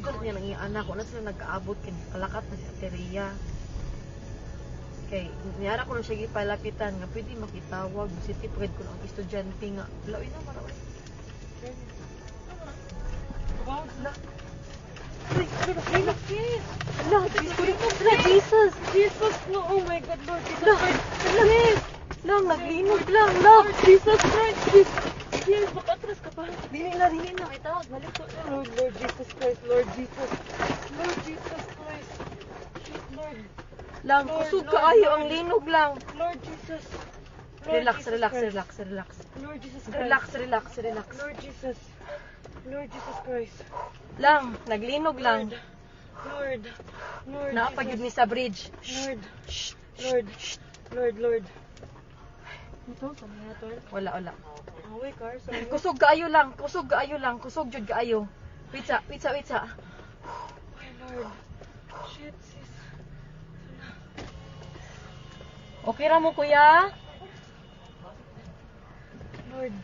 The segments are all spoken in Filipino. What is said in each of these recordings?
dito niya nang anak. Wala sila nag-aabot kay kalakat na si Ateria. Kay niyara ko na siya gipalapitan nga pwede makitawag si tipred ko ng estudyante nga. Laoy na. Wow, La. Ay, ay, ay, la. La, Jesus. Jesus. Jesus, no, oh my God, Lord Jesus Christ. lang. Lang, naglinog lang. La, Jesus Christ. Jesus. Yes, makatras ka pa. Dili na, dili na. Ay, tawag, balik ko. Lord, Lord Jesus Christ, Lord Jesus. Lord Jesus Christ. Shit, Lord. Lang, Lord, kusog Lord, kaayo Lord. ang linog lang. Lord Jesus. Lord Relax, Jesus relax, Christ. relax, relax. Lord Jesus Christ. Relax, relax, relax. Lord Jesus. Lord Jesus Christ. Lang, naglinog lang. Lord. Lord. Naapagid Jesus. ni sa bridge. Lord. Shh. Lord. Lord, Lord. Ito, kami na to. Wala, wala. Away, car. Kusog kaayo lang, kusog kaayo lang, kusog jud kaayo. Wait sa, wait sa, wait sa. Ay, Lord. Shit, sis. Okay ra mo kuya? Lord.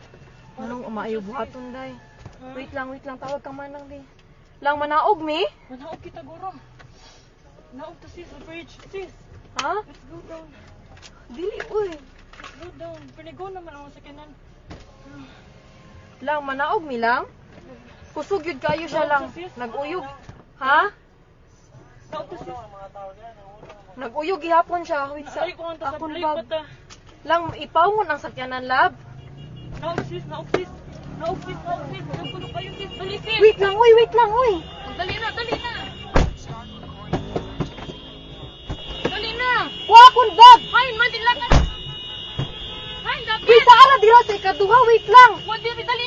Anong umaayo buhaton day? Ha? Wait lang, wait lang, tawag ka manang di. Lang manaog mi? Manaog kita, guro. Naog to sis, the bridge. Sis, Ha? let's go down. Dili uy. Go down. Pinigo naman ako sa kanan. Lang manaog mi lang. Kusog yun kayo siya lang. Naguyog. Ha? Sis. Naguyog gihapon siya. Wait sa akong bag. Lang ipawon ang sakyanan lab. Naog sis, naog sis. Naog sis, naog sis. Naog ko kayo sis. Dali sis. Wait lang, uy, wait lang, uy. Dali na, dali na. Dali na. Wa akong bag. Hain, madila dapat. Kita ala dira sa ikaduha, wait lang. Wadi, dali